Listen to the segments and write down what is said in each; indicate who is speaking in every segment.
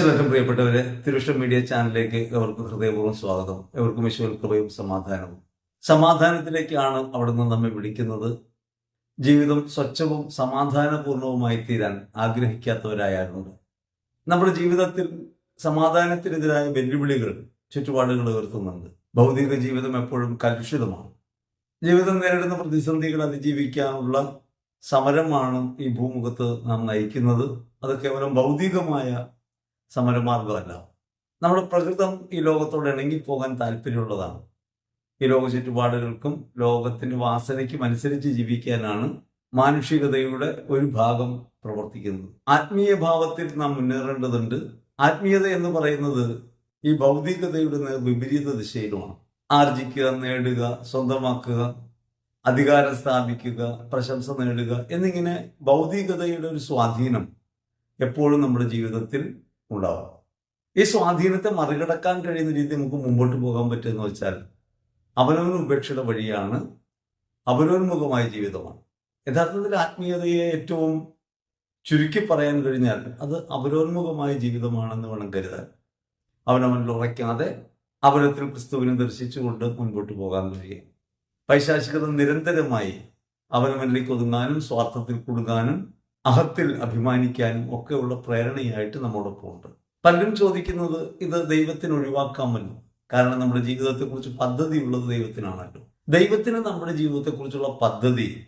Speaker 1: ഈശ്വരറ്റം പ്രിയപ്പെട്ടവരെ തിരുവിഷ്ണ മീഡിയ ചാനലിലേക്ക് എവർക്കും ഹൃദയപൂർവം സ്വാഗതം. എവർക്കും ഈശ്വര കൃപയും സമാധാനവും. സമാധാനത്തിലേക്കാണ് അവിടുന്ന് നമ്മെ വിളിക്കുന്നത്. ജീവിതം സ്വച്ഛവും സമാധാനപൂർണവുമായി തീരാൻ ആഗ്രഹിക്കാത്തവരായാലുണ്ട് നമ്മുടെ ജീവിതത്തിൽ സമാധാനത്തിനെതിരായ വെല്ലുവിളികൾ ചുറ്റുപാടുകൾ ഉയർത്തുന്നുണ്ട്. ഭൗതിക ജീവിതം എപ്പോഴും കലുഷിതമാണ്. ജീവിതം നേരിടുന്ന പ്രതിസന്ധികൾ അതിജീവിക്കാനുള്ള സമരമാണ് ഈ ഭൂമുഖത്ത് നാം നയിക്കുന്നത്. അത് കേവലം ഭൗതികമായ സമരമാർഗമല്ല. നമ്മുടെ പ്രകൃതം ഈ ലോകത്തോട് ഇണങ്ങിപ്പോകാൻ താല്പര്യമുള്ളതാണ്. ഈ ലോക ചുറ്റുപാടുകൾക്കും ലോകത്തിന്റെ വാസനയ്ക്കും അനുസരിച്ച് ജീവിക്കാനാണ് മാനുഷികതയുടെ ഒരു ഭാഗം പ്രവർത്തിക്കുന്നത്. ആത്മീയ ഭാവത്തിൽ നാം മുന്നേറേണ്ടതുണ്ട്. ആത്മീയത എന്ന് പറയുന്നത് ഈ ഭൗതികതയുടെ വിപരീത ദിശയിലുമാണ്. ആർജിക്കുക നേടുക സ്വന്തമാക്കുക അധികാരം സ്ഥാപിക്കുക പ്രശംസ നേടുക എന്നിങ്ങനെ ഭൗതികതയുടെ ഒരു സ്വാധീനം എപ്പോഴും നമ്മുടെ ജീവിതത്തിൽ ഉണ്ടാവും. ഈ സ്വാധീനത്തെ മറികടക്കാൻ കഴിയുന്ന രീതി നമുക്ക് മുമ്പോട്ട് പോകാൻ പറ്റുമെന്ന് വെച്ചാൽ അവനവൻ ഉപേക്ഷയുടെ വഴിയാണ് അവനോന്മുഖമായ ജീവിതമാണ്. യഥാർത്ഥത്തിൽ ആത്മീയതയെ ഏറ്റവും ചുരുക്കി പറയാൻ കഴിഞ്ഞാൽ അത് അവരോന്മുഖമായ ജീവിതമാണെന്ന് വേണം കരുതാൻ. അവനവനിൽ ഉറയ്ക്കാതെ അവനത്തിൽ ക്രിസ്തുവിനെ ദർശിച്ചുകൊണ്ട് മുൻപോട്ട് പോകാൻ കഴിയും. പൈശാചികത നിരന്തരമായി അവനവനിലേക്ക് ഒതുങ്ങാനും സ്വാർത്ഥത്തിൽ കുടുങ്ങാനും അഹത്തിൽ അഭിമാനിക്കാനും ഒക്കെയുള്ള പ്രേരണയായിട്ട് നമ്മോടൊപ്പം ഉണ്ട്. പലരും ചോദിക്കുന്നത് ഇത് ദൈവത്തിന് ഒഴിവാക്കാമല്ലോ കാരണം നമ്മുടെ ജീവിതത്തെക്കുറിച്ച് പദ്ധതി ഉള്ളത് ദൈവത്തിനാണല്ലോ. ദൈവത്തിന് നമ്മുടെ ജീവിതത്തെക്കുറിച്ചുള്ള പദ്ധതി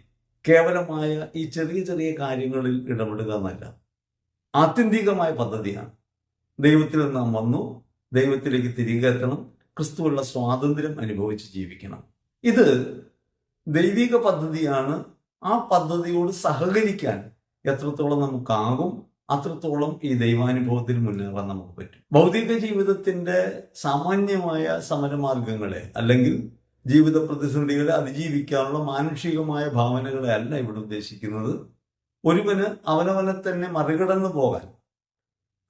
Speaker 1: കേവലമായ ഈ ചെറിയ ചെറിയ കാര്യങ്ങളിൽ ഇടപെടുക എന്നല്ല ആത്യന്തികമായ പദ്ധതിയാണ്. ദൈവത്തിൽ നാം വന്നു ദൈവത്തിലേക്ക് തിരികെ എത്തണം ക്രിസ്തുവുള്ള സ്വാതന്ത്ര്യം അനുഭവിച്ച് ജീവിക്കണം. ഇത് ദൈവിക പദ്ധതിയാണ് ആ പദ്ധതിയോട് സഹകരിക്കാൻ എത്രത്തോളം നമുക്കാകും അത്രത്തോളം ഈ ദൈവാനുഭവത്തിൽ മുന്നേറാൻ നമുക്ക് പറ്റും. ഭൗതിക ജീവിതത്തിന്റെ സാമാന്യമായ സമരമാർഗങ്ങളെ അല്ലെങ്കിൽ ജീവിത പ്രതിസന്ധികളെ അതിജീവിക്കാനുള്ള മാനുഷികമായ ഭാവനകളെ അല്ല ഇവിടെ ഉദ്ദേശിക്കുന്നത്. ഒരുവന് അവനവനെ തന്നെ മറികടന്നു പോകാൻ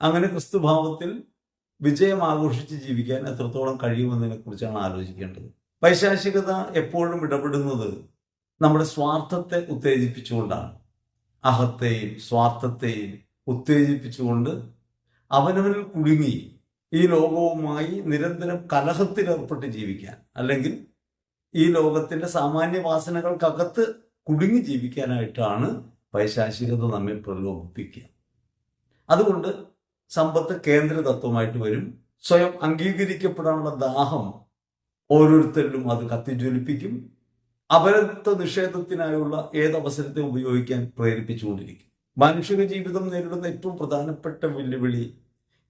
Speaker 1: അങ്ങനെ ക്രിസ്തുഭാവത്തിൽ വിജയം ആഘോഷിച്ച് ജീവിക്കാൻ എത്രത്തോളം കഴിയുമെന്നതിനെ കുറിച്ചാണ് ആലോചിക്കേണ്ടത്. പൈശാചികത എപ്പോഴും ഇടപെടുന്നത് നമ്മുടെ സ്വാർത്ഥത്തെ ഉത്തേജിപ്പിച്ചുകൊണ്ടാണ്. അഹത്തെയും സ്വാർത്ഥത്തെയും ഉത്തേജിപ്പിച്ചുകൊണ്ട് അവനവനിൽ കുടുങ്ങി ഈ ലോകവുമായി നിരന്തരം കലഹത്തിലേർപ്പെട്ട് ജീവിക്കാൻ അല്ലെങ്കിൽ ഈ ലോകത്തിന്റെ സാമാന്യ വാസനകൾക്കകത്ത് കുടുങ്ങി ജീവിക്കാനായിട്ടാണ് പൈശാചികത നമ്മെ പ്രലോഭിപ്പിക്കുക. അതുകൊണ്ട് സമ്പത്ത് കേന്ദ്ര തത്വമായിട്ട് വരും. സ്വയം അംഗീകരിക്കപ്പെടാനുള്ള ദാഹം ഓരോരുത്തരിലും അത് കത്തിജ്വലിപ്പിക്കും. അപരത്വ നിഷേധത്തിനായുള്ള ഏതവസരത്തെ ഉപയോഗിക്കാൻ പ്രേരിപ്പിച്ചുകൊണ്ടിരിക്കും. മനുഷ്യ ജീവിതം നേരിടുന്ന ഏറ്റവും പ്രധാനപ്പെട്ട വെല്ലുവിളി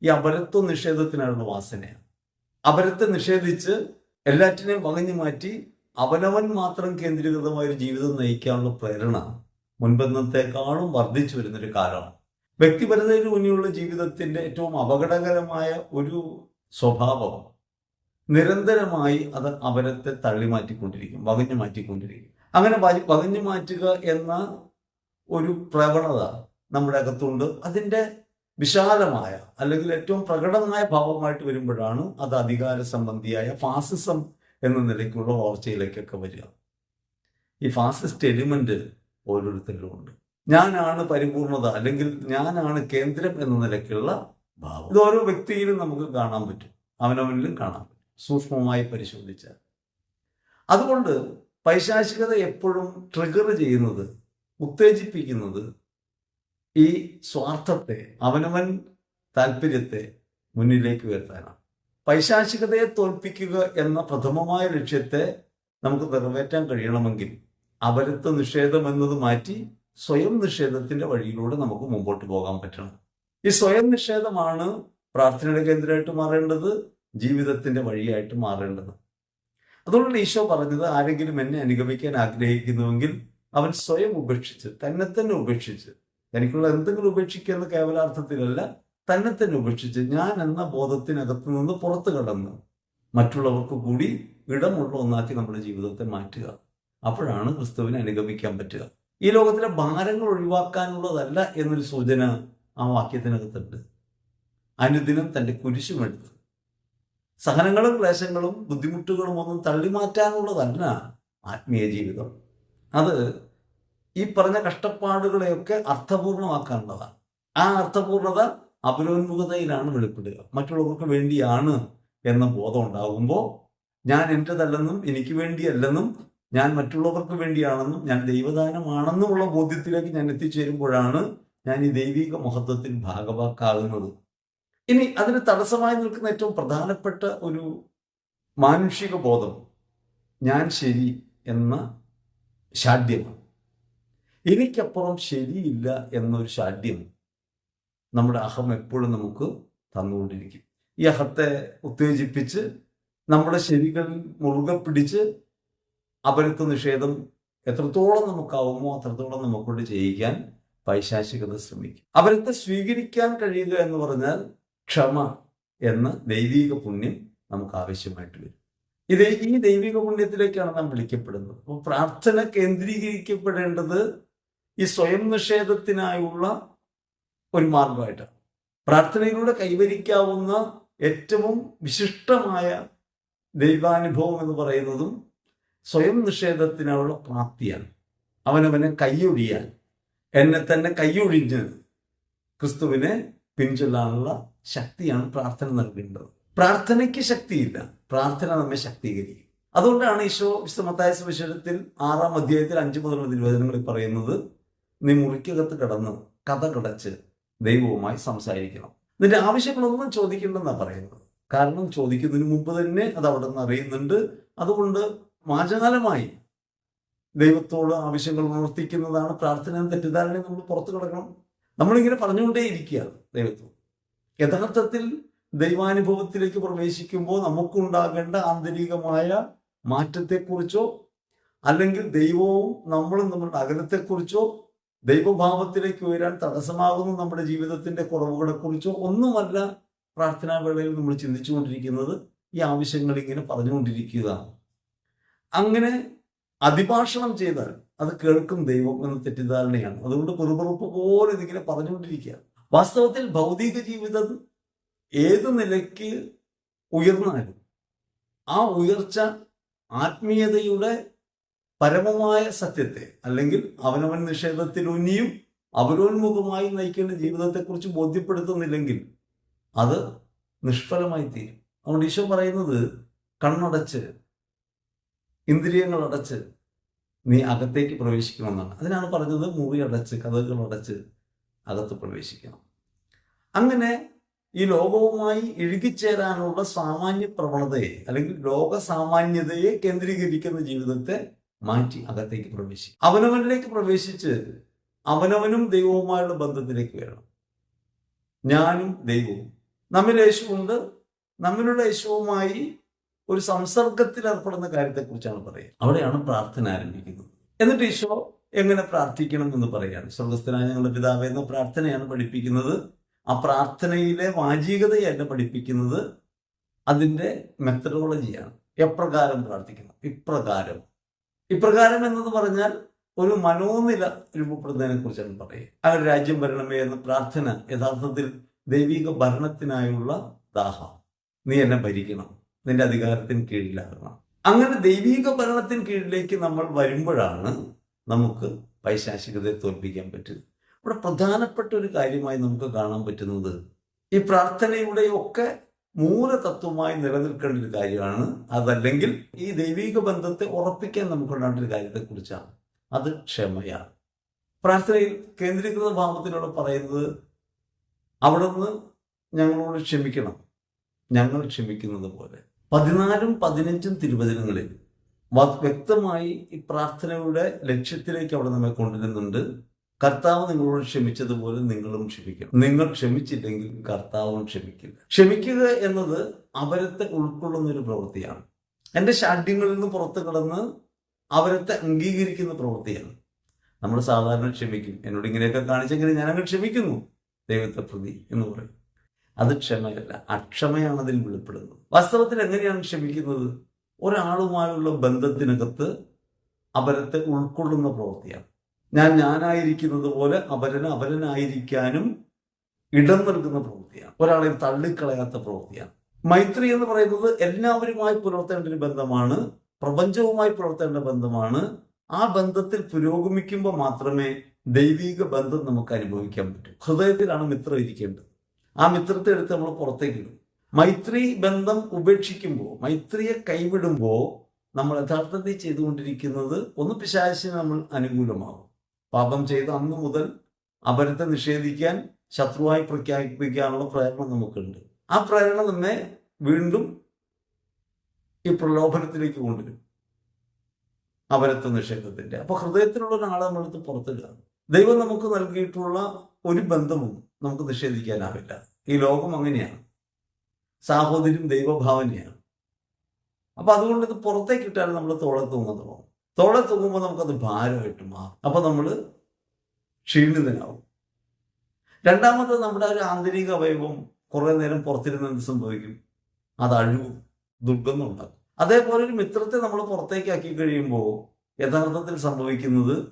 Speaker 1: ഈ അപരത്വ നിഷേധത്തിനായുള്ള വാസനയാണ്. അപരത്തെ നിഷേധിച്ച് എല്ലാറ്റിനെയും വകഞ്ഞു മാറ്റി അവനവൻ മാത്രം കേന്ദ്രീകൃതമായ ഒരു ജീവിതം നയിക്കാനുള്ള പ്രേരണ മുൻപെന്നത്തെക്കാളും വർദ്ധിച്ചു വരുന്നൊരു കാലമാണ്. വ്യക്തിപരതയിൽ മുന്നിലുള്ള ജീവിതത്തിന്റെ ഏറ്റവും അപകടകരമായ ഒരു സ്വഭാവം നിരന്തരമായി അത് അവരത്തെ തള്ളി മാറ്റിക്കൊണ്ടിരിക്കും വകഞ്ഞു മാറ്റിക്കൊണ്ടിരിക്കും. അങ്ങനെ വകഞ്ഞു മാറ്റുക എന്ന ഒരു പ്രവണത നമ്മുടെ അകത്തുണ്ട്. അതിന്റെ വിശാലമായ അല്ലെങ്കിൽ ഏറ്റവും പ്രകടമായ ഭാവമായിട്ട് വരുമ്പോഴാണ് അത് അധികാര സംബന്ധിയായ ഫാസിസം എന്ന നിലയ്ക്കുള്ള വളർച്ചയിലേക്കൊക്കെ വരിക. ഈ ഫാസിസ്റ്റ് എലിമെന്റ് ഓരോരുത്തരിലും ഉണ്ട് ഞാനാണ് പരിപൂർണത അല്ലെങ്കിൽ ഞാനാണ് കേന്ദ്രം എന്ന നിലയ്ക്കുള്ള ഭാവം. ഇത് ഓരോ വ്യക്തിയിലും നമുക്ക് കാണാൻ പറ്റും. അവനവനിലും കാണാൻ പറ്റും. സൂക്ഷ്മമായി പരിശോധിച്ചാൽ അതുകൊണ്ട് പൈശാചികത എപ്പോഴും ട്രിഗർ ചെയ്യുന്നത് ഉത്തേജിപ്പിക്കുന്നത് ഈ സ്വാർത്ഥത്തെ അവനവൻ താല്പര്യത്തെ മുന്നിലേക്ക് ഉയർത്താനാണ് പൈശാചികതയെ തോൽപ്പിക്കുക എന്ന പ്രഥമമായ ലക്ഷ്യത്തെ നമുക്ക് നിറവേറ്റാൻ കഴിയണമെങ്കിൽ അപരത്വ നിഷേധം എന്നത് മാറ്റി സ്വയം നിഷേധത്തിന്റെ വഴിയിലൂടെ നമുക്ക് മുമ്പോട്ട് പോകാൻ പറ്റണം. ഈ സ്വയം നിഷേധമാണ് പ്രാർത്ഥനയുടെ കേന്ദ്രമായിട്ട് മാറേണ്ടത്. ജീവിതത്തിന്റെ വഴിയായിട്ട് മാറേണ്ടത്. അതുകൊണ്ടാണ് ഈശോ പറഞ്ഞത് ആരെങ്കിലും എന്നെ അനുഗമിക്കാൻ ആഗ്രഹിക്കുന്നുവെങ്കിൽ അവൻ സ്വയം ഉപേക്ഷിച്ച് തന്നെ തന്നെ ഉപേക്ഷിച്ച് തനിക്കുള്ള എന്തെങ്കിലും ഉപേക്ഷിക്കുക എന്ന കേവലാർത്ഥത്തിലല്ല തന്നെ തന്നെ ഉപേക്ഷിച്ച് ഞാൻ എന്ന ബോധത്തിനകത്ത് നിന്ന് പുറത്തു കടന്ന് മറ്റുള്ളവർക്ക് കൂടി ഇടമുള്ള ഒന്നാക്കി നമ്മുടെ ജീവിതത്തെ മാറ്റുക. അപ്പോഴാണ് ക്രിസ്തുവിനെ അനുഗമിക്കാൻ പറ്റുക. ഈ ലോകത്തിലെ ഭാരങ്ങൾ ഒഴിവാക്കാനുള്ളതല്ല എന്നൊരു സൂചന ആ വാക്യത്തിനകത്തുണ്ട്. അനുദിനം തന്റെ കുരിശുമെടുത്ത് സഹനങ്ങളും ക്ലേശങ്ങളും ബുദ്ധിമുട്ടുകളും ഒന്നും തള്ളി മാറ്റാനുള്ളതല്ല ആത്മീയ ജീവിതം. അത് ഈ പറഞ്ഞ കഷ്ടപ്പാടുകളെയൊക്കെ അർത്ഥപൂർണമാക്കാനുള്ളതാണ്. ആ അർത്ഥപൂർണത അപരോന്മുഖതയിലാണ് വെളിപ്പെടുക. മറ്റുള്ളവർക്ക് വേണ്ടിയാണ് എന്ന ബോധം ഉണ്ടാകുമ്പോൾ ഞാൻ എന്റെതല്ലെന്നും എനിക്ക് വേണ്ടിയല്ലെന്നും ഞാൻ മറ്റുള്ളവർക്ക് വേണ്ടിയാണെന്നും ഞാൻ ദൈവദാനമാണെന്നുമുള്ള ബോധ്യത്തിലേക്ക് ഞാൻ എത്തിച്ചേരുമ്പോഴാണ് ഞാൻ ഈ ദൈവിക മഹത്വത്തിൽ ഭാഗവാക്കാകുന്നത്. ഇനി അതിന് തടസ്സമായി നിൽക്കുന്ന ഏറ്റവും പ്രധാനപ്പെട്ട ഒരു മാനുഷിക ബോധം ഞാൻ ശരി എന്ന ഷാഢ്യമാണ് എനിക്കപ്പുറം ശരിയില്ല എന്നൊരു ഷാഢ്യം നമ്മുടെ അഹം എപ്പോഴും നമുക്ക് തന്നുകൊണ്ടിരിക്കും. ഈ അഹത്തെ ഉത്തേജിപ്പിച്ച് നമ്മുടെ ശരികൾ മുറുകെ പിടിച്ച് അപരത്വ നിഷേധം എത്രത്തോളം നമുക്കാവുമോ അത്രത്തോളം നമുക്കൊണ്ട് ചെയ്യിക്കാൻ പൈശാചികത ശ്രമിക്കും. അപരത്തെ സ്വീകരിക്കാൻ കഴിയുക എന്ന് പറഞ്ഞാൽ ക്ഷമ എന്ന ദൈവിക പുണ്യം നമുക്ക് ആവശ്യമായിട്ട് വരും. ഇത് ഈ ദൈവിക പുണ്യത്തിലേക്കാണ് നാം വിളിക്കപ്പെടുന്നത്. അപ്പോൾ പ്രാർത്ഥന കേന്ദ്രീകരിക്കപ്പെടേണ്ടത് ഈ സ്വയം നിഷേധത്തിനായുള്ള ഒരു മാർഗമായിട്ടാണ്. പ്രാർത്ഥനയിലൂടെ കൈവരിക്കാവുന്ന ഏറ്റവും വിശിഷ്ടമായ ദൈവാനുഭവം എന്ന് പറയുന്നതും സ്വയം നിഷേധത്തിനുള്ള പ്രാപ്തിയാണ്. അവനവനെ കൈയൊഴിയാൻ എന്നെ തന്നെ കൈയൊഴിഞ്ഞ് ക്രിസ്തുവിനെ പിൻചൊല്ലാനുള്ള ശക്തിയാണ് പ്രാർത്ഥന നൽകേണ്ടത്. പ്രാർത്ഥനയ്ക്ക് ശക്തിയില്ല. പ്രാർത്ഥന നമ്മെ ശക്തീകരിക്കും. അതുകൊണ്ടാണ് ഈശോ വിശ്വമത്തായ സുവിശേഷത്തിൽ ആറാം അധ്യായത്തിൽ അഞ്ചു മുതൽ തിരുവചനങ്ങളിൽ പറയുന്നത് നീ മുറിക്കകത്ത് കടന്ന് കഥ കടച്ച് ദൈവവുമായി സംസാരിക്കണം. നിന്റെ ആവശ്യങ്ങളൊന്നും ചോദിക്കണ്ടെന്നാണ് പറയുന്നത്. കാരണം ചോദിക്കുന്നതിന് മുമ്പ് തന്നെ അത് അവിടെ നിന്ന് അറിയുന്നുണ്ട്. അതുകൊണ്ട് വാചകാലമായി ദൈവത്തോട് ആവശ്യങ്ങൾ ഉണർത്തിക്കുന്നതാണ് പ്രാർത്ഥന എന്ന തെറ്റിദ്ധാരണ നമ്മൾ പുറത്തു കിടക്കണം. നമ്മളിങ്ങനെ പറഞ്ഞുകൊണ്ടേ ഇരിക്കുകയാണ് ദൈവത്തോട്. യഥാർത്ഥത്തിൽ ദൈവാനുഭവത്തിലേക്ക് പ്രവേശിക്കുമ്പോൾ നമുക്കുണ്ടാകേണ്ട ആന്തരികമായ മാറ്റത്തെക്കുറിച്ചോ അല്ലെങ്കിൽ ദൈവവും നമ്മളും നമ്മുടെ അകലത്തെക്കുറിച്ചോ ദൈവഭാവത്തിലേക്ക് ഉയരാൻ തടസ്സമാകുന്ന നമ്മുടെ ജീവിതത്തിന്റെ കുറവുകളെക്കുറിച്ചോ ഒന്നുമല്ല പ്രാർത്ഥനാ വേളയിൽ നമ്മൾ ചിന്തിച്ചുകൊണ്ടിരിക്കുന്നത്. ഈ ആവശ്യങ്ങൾ ഇങ്ങനെ പറഞ്ഞുകൊണ്ടിരിക്കുക. അങ്ങനെ അതിഭാഷണം ചെയ്താൽ അത് കേൾക്കും ദൈവം എന്ന തെറ്റിദ്ധാരണയാണ്. അതുകൊണ്ട് കുറുപുറുപ്പ് പോലെ ഇതിങ്ങനെ പറഞ്ഞുകൊണ്ടിരിക്കുക. വാസ്തവത്തിൽ ഭൗതിക ജീവിതം ഏത് നിലയ്ക്ക് ഉയർന്നാലും ആ ഉയർച്ച ആത്മീയതയുടെ പരമമായ സത്യത്തെ അല്ലെങ്കിൽ അവനവൻ നിഷേധത്തിലൂന്നിയും അവരോന്മുഖമായി നയിക്കേണ്ട ജീവിതത്തെക്കുറിച്ച് ബോധ്യപ്പെടുത്തുന്നില്ലെങ്കിൽ അത് നിഷ്ഫലമായി തീരും. അതുകൊണ്ട് ഈശോ പറയുന്നത് കണ്ണടച്ച് ഇന്ദ്രിയങ്ങൾ അടച്ച് നീ അകത്തേക്ക് പ്രവേശിക്കണമെന്നാണ്. അതിനാണ് പറഞ്ഞത് മുറി അടച്ച് കഥകൾ അടച്ച് അകത്ത് പ്രവേശിക്കണം. അങ്ങനെ ഈ ലോകവുമായി ഇഴുകിച്ചേരാനുള്ള സാമാന്യ പ്രവണതയെ അല്ലെങ്കിൽ ലോക സാമാന്യതയെ കേന്ദ്രീകരിക്കുന്ന ജീവിതത്തെ മാറ്റി അകത്തേക്ക് പ്രവേശിക്കും. അവനവനിലേക്ക് പ്രവേശിച്ച് അവനവനും ദൈവവുമായുള്ള ബന്ധത്തിലേക്ക് വരണം. ഞാനും ദൈവവും. നമ്മിൽ യേശുവുണ്ട് നമ്മിലുള്ള യേശുവുമായി ഒരു സംസർഗത്തിൽ ഏർപ്പെടുന്ന കാര്യത്തെക്കുറിച്ചാണ് പറയുക. അവിടെയാണ് പ്രാർത്ഥന ആരംഭിക്കുന്നത്. എന്നിട്ട് ഈശോ എങ്ങനെ പ്രാർത്ഥിക്കണം എന്ന് പറയാണ് സ്വർഗസ്ഥനായ ഞങ്ങളുടെ പിതാവ് എന്ന പ്രാർത്ഥനയാണ് പഠിപ്പിക്കുന്നത്. ആ പ്രാർത്ഥനയിലെ വാചികതയല്ല പഠിപ്പിക്കുന്നത്. അതിന്റെ മെത്തഡോളജിയാണ് എപ്രകാരം പ്രാർത്ഥിക്കണം? ഇപ്രകാരം. ഇപ്രകാരം എന്നത് പറഞ്ഞാൽ ഒരു മനോനില രൂപപ്പെടുന്നതിനെ കുറിച്ചാണ് പറയുക. ആ രാജ്യം ഭരണമേ എന്ന പ്രാർത്ഥന യഥാർത്ഥത്തിൽ ദൈവിക ഭരണത്തിനായുള്ള ദാഹം. നീ എന്നെ ഭരിക്കണം. നിന്റെ അധികാരത്തിന് കീഴിലാകണം. അങ്ങനെ ദൈവിക ഭരണത്തിന് കീഴിലേക്ക് നമ്മൾ വരുമ്പോഴാണ് നമുക്ക് പൈശാചികതയെ തോൽപ്പിക്കാൻ പറ്റുന്നത്. ഇവിടെ പ്രധാനപ്പെട്ട ഒരു കാര്യമായി നമുക്ക് കാണാൻ പറ്റുന്നത് ഈ പ്രാർത്ഥനയുടെ ഒക്കെ മൂലതത്വമായി നിലനിൽക്കേണ്ട ഒരു കാര്യമാണ്. അതല്ലെങ്കിൽ ഈ ദൈവിക ബന്ധത്തെ ഉറപ്പിക്കാൻ നമുക്കുണ്ടാകേണ്ട ഒരു കാര്യത്തെക്കുറിച്ചാണ്. അത് ക്ഷമയാണ്. പ്രാർത്ഥനയിൽ കേന്ദ്രീകൃത ഭാവത്തിലൂടെ പറയുന്നത് അവിടുന്ന് ഞങ്ങളോട് ക്ഷമിക്കണം. ഞങ്ങൾ ക്ഷമിക്കുന്നത് പോലെ. പതിനാലും പതിനഞ്ചും തിരുവചനങ്ങളിൽ വ്യക്തമായി ഈ പ്രാർത്ഥനയുടെ ലക്ഷ്യത്തിലേക്ക് അവിടെ നമ്മെ കൊണ്ടുവരുന്നുണ്ട്. കർത്താവ് നിങ്ങളോട് ക്ഷമിച്ചതുപോലെ നിങ്ങളും ക്ഷമിക്കണം. നിങ്ങൾ ക്ഷമിച്ചില്ലെങ്കിൽ കർത്താവും ക്ഷമിക്കില്ല. ക്ഷമിക്കുക എന്നത് അവരത്തെ ഉൾക്കൊള്ളുന്ന ഒരു പ്രവൃത്തിയാണ്. എന്റെ ശാഠ്യങ്ങളിൽ നിന്ന് പുറത്തു കടന്ന് അവരത്തെ അംഗീകരിക്കുന്ന പ്രവൃത്തിയാണ്. നമ്മൾ സാധാരണ ക്ഷമിക്കും. എന്നോട് ഇങ്ങനെയൊക്കെ കാണിച്ചെങ്കിൽ ഞാൻ ക്ഷമിക്കുന്നു. ദൈവത്തെ പ്രതി എന്ന് പറയും. അത് ക്ഷമയല്ല. അക്ഷമയാണ് അതിൽ വെളിപ്പെടുന്നത്. വാസ്തവത്തിൽ എങ്ങനെയാണ് ക്ഷമിക്കുന്നത്? ഒരാളുമായുള്ള ബന്ധത്തിനകത്ത് അപരത്തെ ഉൾക്കൊള്ളുന്ന പ്രവൃത്തിയാണ്. ഞാൻ ഞാനായിരിക്കുന്നത് പോലെ അപരന് അപരനായിരിക്കാനും ഇടം നൽകുന്ന പ്രവൃത്തിയാണ്. ഒരാളെ തള്ളിക്കളയാത്ത പ്രവൃത്തിയാണ്. മൈത്രി എന്ന് പറയുന്നത് എല്ലാവരുമായി പുലർത്തേണ്ട ഒരു ബന്ധമാണ് പ്രപഞ്ചവുമായി പുലർത്തേണ്ട ബന്ധമാണ്. ആ ബന്ധത്തിൽ പുരോഗമിക്കുമ്പോൾ മാത്രമേ ദൈവിക ബന്ധം നമുക്ക് അനുഭവിക്കാൻ പറ്റൂ. ഹൃദയത്തിലാണ് മിത്രം ഇരിക്കേണ്ടത്. ആ മിത്രത്തെ എടുത്ത് നമ്മൾ പുറത്തേക്ക് ഇടും. മൈത്രി ബന്ധം ഉപേക്ഷിക്കുമ്പോൾ മൈത്രിയെ കൈവിടുമ്പോൾ നമ്മൾ യഥാർത്ഥത്തിൽ ചെയ്തുകൊണ്ടിരിക്കുന്നത് ഒന്ന് പിശാചിന് നമ്മൾ അനുകൂലമാകും. പാപം ചെയ്ത അന്ന് മുതൽ അപരത്തെ നിഷേധിക്കാൻ ശത്രുവായി പ്രഖ്യാപിക്കാനുള്ള പ്രേരണ നമുക്കുണ്ട്. ആ പ്രേരണ നമ്മെ വീണ്ടും ഈ പ്രലോഭനത്തിലേക്ക് കൊണ്ടുവരും. അപരത്വ നിഷേധത്തിന്റെ. അപ്പൊ ഹൃദയത്തിലുള്ള ഒരാളെ നമ്മളെടുത്ത് പുറത്തിടുക. ദൈവം നമുക്ക് നൽകിയിട്ടുള്ള ഒരു ബന്ധവും നമുക്ക് നിഷേധിക്കാനാവില്ല. ഈ ലോകം അങ്ങനെയാണ്. സാഹോദര്യം ദൈവഭാവനയാണ്. അപ്പൊ അതുകൊണ്ട് ഇത് പുറത്തേക്ക് ഇട്ടാലും നമ്മൾ തോളെ തൂങ്ങാൻ തുടങ്ങും തോളെ തൂങ്ങുമ്പോൾ നമുക്കത് ഭാരമായിട്ട് മാറും. അപ്പൊ നമ്മൾ ക്ഷീണിതനാവും. രണ്ടാമത് നമ്മുടെ ഒരു ആന്തരിക അവയവം കുറെ നേരം പുറത്തിരുന്ന് എന്ത് സംഭവിക്കും? അത് അഴുകും ദുർഗന്ധം ഉണ്ടാക്കും. അതേപോലെ ഒരു മിത്രത്തെ നമ്മൾ പുറത്തേക്ക് ആക്കി കഴിയുമ്പോൾ യഥാർത്ഥത്തിൽ സംഭവിക്കുന്നത്